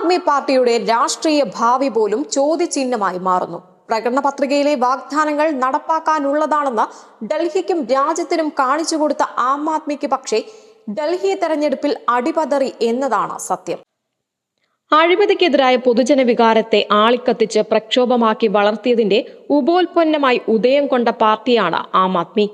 ആദ്മി പാർട്ടിയുടെ രാഷ്ട്രീയ ഭാവി പോലും ചോദ്യചിഹ്നമായി മാറുന്നു. പ്രകടന പത്രികയിലെ വാഗ്ദാനങ്ങൾ നടപ്പാക്കാനുള്ളതാണെന്ന് ഡൽഹിക്കും രാജ്യത്തിനും കാണിച്ചു കൊടുത്ത ആം ആദ്മിക്ക് പക്ഷേ ഡൽഹി തെരഞ്ഞെടുപ്പിൽ അടിപതറി എന്നതാണ് സത്യം. അഴിമതിക്കെതിരായ പൊതുജന വികാരത്തെ ആളിക്കത്തിച്ച് പ്രക്ഷോഭമാക്കി വളർത്തിയതിന്റെ ഉപോൽപ്പന്നമായി ഉദയം കൊണ്ട പാർട്ടിയാണ് ആം ആദ്മി.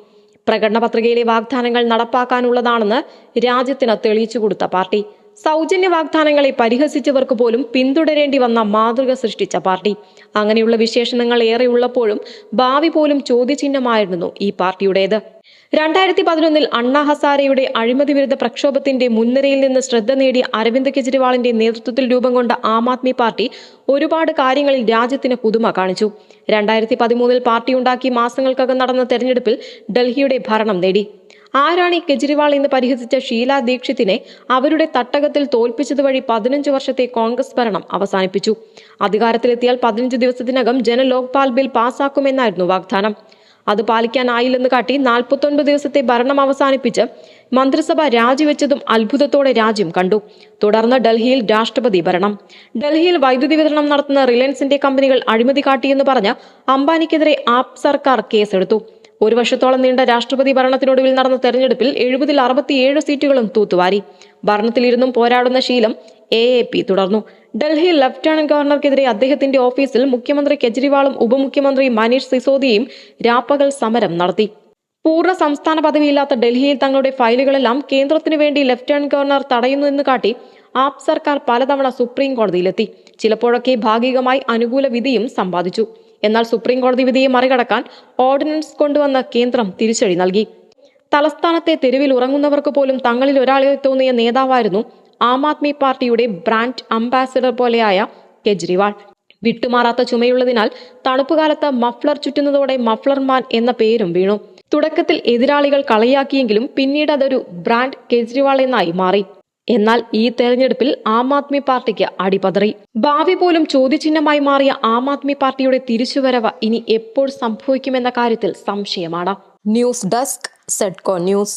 പ്രകടന പത്രികയിലെ വാഗ്ദാനങ്ങൾ നടപ്പാക്കാനുള്ളതാണെന്ന് രാജ്യത്തിന് തെളിയിച്ചു കൊടുത്ത പാർട്ടി. സൗജന്യ വാഗ്ദാനങ്ങളെ പരിഹസിച്ചവർക്ക് പോലും പിന്തുടരേണ്ടി വന്ന മാതൃക സൃഷ്ടിച്ച പാർട്ടി. അങ്ങനെയുള്ള വിശേഷണങ്ങൾ ഏറെയുള്ളപ്പോഴും ഭാവി പോലും ചോദ്യചിഹ്നമായിരുന്നു ഈ പാർട്ടിയുടേത്. രണ്ടായിരത്തി പതിനൊന്നിൽ അണ്ണാ ഹസാരയുടെ അഴിമതി വിരുദ്ധ പ്രക്ഷോഭത്തിന്റെ മുൻനിരയിൽ നിന്ന് ശ്രദ്ധ നേടിയ അരവിന്ദ് കെജ്രിവാളിന്റെ നേതൃത്വത്തിൽ രൂപം കൊണ്ട ആം ആദ്മി പാർട്ടി ഒരുപാട് കാര്യങ്ങളിൽ രാജ്യത്തിന് പുതുമ കാണിച്ചു. രണ്ടായിരത്തി പതിമൂന്നിൽ പാർട്ടി ഉണ്ടാക്കി മാസങ്ങൾക്കകം നടന്ന തെരഞ്ഞെടുപ്പിൽ ഡൽഹിയുടെ ഭരണം നേടി. ആരാണ് ഈ കെജ്രിവാൾ എന്ന് പരിഹസിച്ച ഷീല ദീക്ഷിത്തിനെ അവരുടെ തട്ടകത്തിൽ തോൽപ്പിച്ചത് വഴി പതിനഞ്ച് വർഷത്തെ കോൺഗ്രസ് ഭരണം അവസാനിപ്പിച്ചു. അധികാരത്തിലെത്തിയാൽ പതിനഞ്ച് ദിവസത്തിനകം ജനലോക്പാൽ ബിൽ പാസാക്കുമെന്നായിരുന്നു വാഗ്ദാനം. അത് പാലിക്കാനായില്ലെന്ന് കാട്ടി നാൽപ്പത്തൊൻപത് ദിവസത്തെ ഭരണം അവസാനിപ്പിച്ച് മന്ത്രിസഭ രാജിവെച്ചതും അത്ഭുതത്തോടെ രാജ്യം കണ്ടു. തുടർന്ന് ഡൽഹിയിൽ രാഷ്ട്രപതി ഭരണം. ഡൽഹിയിൽ വൈദ്യുതി വിതരണം നടത്തുന്ന റിലയൻസിന്റെ കമ്പനികൾ അഴിമതി കാട്ടിയെന്ന് പറഞ്ഞ് അംബാനിക്കെതിരെ ആപ് സർക്കാർ കേസെടുത്തു. ഒരു വർഷത്തോളം നീണ്ട രാഷ്ട്രപതി ഭരണത്തിനൊടുവിൽ നടന്ന തെരഞ്ഞെടുപ്പിൽ എഴുപതിൽ അറുപത്തിയേഴ് സീറ്റുകളും തൂത്തുവാരി. ഭരണത്തിലിരുന്നും പോരാടുന്ന ശീലം എ എ പി തുടർന്നു. ഡൽഹി ലഫ്റ്റനന്റ് ഗവർണർക്കെതിരെ അദ്ദേഹത്തിന്റെ ഓഫീസിൽ മുഖ്യമന്ത്രി കെജ്രിവാളും ഉപമുഖ്യമന്ത്രി മനീഷ് സിസോദിയയും രാപ്പകൽ സമരം നടത്തി. പൂർണ സംസ്ഥാന പദവിയില്ലാത്ത ഡൽഹിയിൽ തങ്ങളുടെ ഫയലുകളെല്ലാം കേന്ദ്രത്തിനു വേണ്ടി ലഫ്റ്റനന്റ് ഗവർണർ തടയുന്നു എന്ന് കാട്ടി ആപ് സർക്കാർ പലതവണ സുപ്രീം കോടതിയിലെത്തി. ചിലപ്പോഴൊക്കെ ഭാഗികമായി അനുകൂല വിധിയും സമ്പാദിച്ചു. എന്നാൽ സുപ്രീം കോടതി വിധിയെ മറികടക്കാൻ ഓർഡിനൻസ് കൊണ്ടുവന്ന കേന്ദ്രം തിരിച്ചടി നൽകി. തലസ്ഥാനത്തെ തെരുവിൽ ഉറങ്ങുന്നവർക്ക് പോലും തങ്ങളിൽ ഒരാളെ തോന്നിയ നേതാവായിരുന്നു ആം ആദ്മി പാർട്ടിയുടെ ബ്രാൻഡ് അംബാസിഡർ പോലെയായ കെജ്രിവാൾ. വിട്ടുമാറാത്ത ചുമയുള്ളതിനാൽ തണുപ്പുകാലത്ത് മഫ്ലർ ചുറ്റുന്നതോടെ മഫ്ലർമാൻ എന്ന പേരും വീണു. തുടക്കത്തിൽ എതിരാളികൾ കളിയാക്കിയെങ്കിലും പിന്നീട് അതൊരു ബ്രാൻഡ് കെജ്രിവാൾ എന്നായി മാറി. എന്നാൽ ഈ തെരഞ്ഞെടുപ്പിൽ ആം ആദ്മി പാർട്ടിക്ക് അടിപതറി. ഭാവി പോലും ചോദ്യചിഹ്നമായി മാറിയ ആം ആദ്മി പാർട്ടിയുടെ തിരിച്ചുവരവ് ഇനി എപ്പോൾ സംഭവിക്കുമെന്ന കാര്യത്തിൽ സംശയമാണ്. ന്യൂസ് ഡെസ്ക് സെഡ്കോ ന്യൂസ്.